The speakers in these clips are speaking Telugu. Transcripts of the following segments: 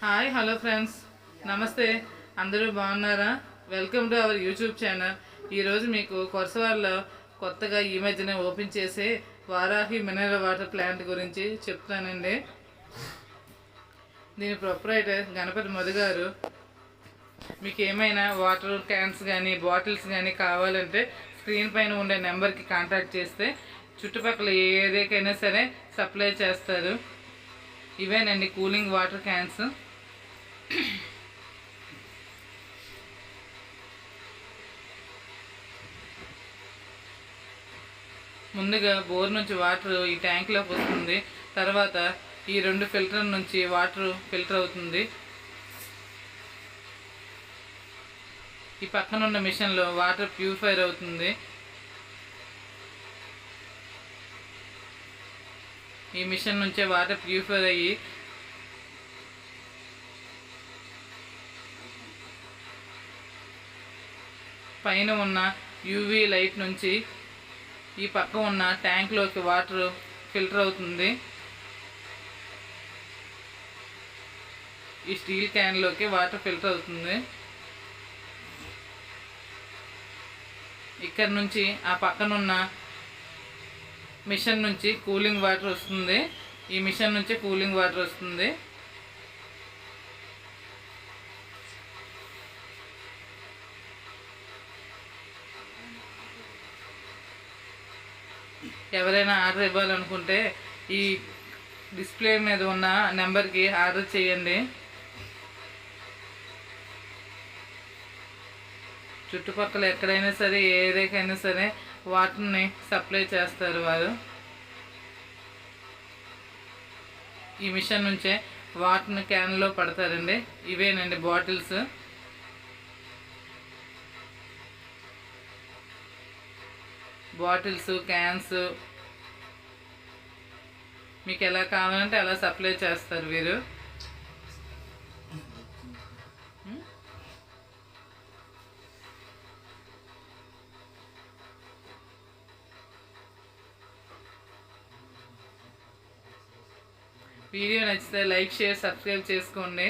Hi hello friends. నమస్తే. అందరూ బాగున్నారా? Welcome to our YouTube channel. ఈరోజు మీకు కొరసవారిలో కొత్తగా ఈ మధ్యనే ఓపెన్ చేసే వారాహి మినరల్ వాటర్ ప్లాంట్ గురించి చెప్తానండి. దీని ప్రొపరైటర్ గణపతి మధు గారు మీకు ఏమైనా వాటర్ క్యాన్స్ కానీ బాటిల్స్ కానీ కావాలంటే స్క్రీన్ పైన ఉండే నెంబర్కి కాంటాక్ట్ చేస్తే చుట్టుపక్కల ఏదేకైనా సరే సప్లై చేస్తారు. ఇవేనండి కూలింగ్ వాటర్ క్యాన్స్. ముందుగా బోర్ నుంచి వాటర్ ఈ ట్యాంక్లోకి వస్తుంది. తర్వాత ఈ రెండు ఫిల్టర్ నుంచి వాటర్ ఫిల్టర్ అవుతుంది. ఈ పక్కన ఉన్న మిషన్లో వాటర్ ప్యూరిఫైర్ అవుతుంది. ఈ మిషన్ నుంచే వాటర్ ప్యూరిఫైర్ అయ్యి పైన ఉన్న యూవీ లైట్ నుంచి ఈ పక్క ఉన్న ట్యాంక్లోకి వాటర్ ఫిల్టర్ అవుతుంది. ఈ స్టీల్ క్యాన్లోకి వాటర్ ఫిల్టర్ అవుతుంది. ఇక్కడ నుంచి ఆ పక్కనున్న మిషన్ నుంచి కూలింగ్ వాటర్ వస్తుంది. ఈ మిషన్ నుంచి కూలింగ్ వాటర్ వస్తుంది. ఎవరైనా ఆర్డర్ ఇవ్వాలనుకుంటే ఈ డిస్ప్లే మీద ఉన్న నెంబర్కి ఆర్డర్ చేయండి. చుట్టుపక్కల ఎక్కడైనా సరే ఏ ఏరియాకైనా సరే వాటర్ని సప్లై చేస్తారు వారు. ఈ మిషన్ నుంచే వాటర్ని క్యాన్లో పడతారండి. ఇవేనండి బాటిల్స్. Bottles cans. మీకు ఎలా కావాలంటే అలా సప్లై చేస్తారు వీరు. వీడియో నచ్చితే లైక్ షేర్ సబ్స్క్రైబ్ చేసుకోండి.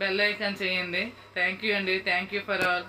బెల్ ఐకాన్ చేయండి. థ్యాంక్ యూ అండి. Thank you for all.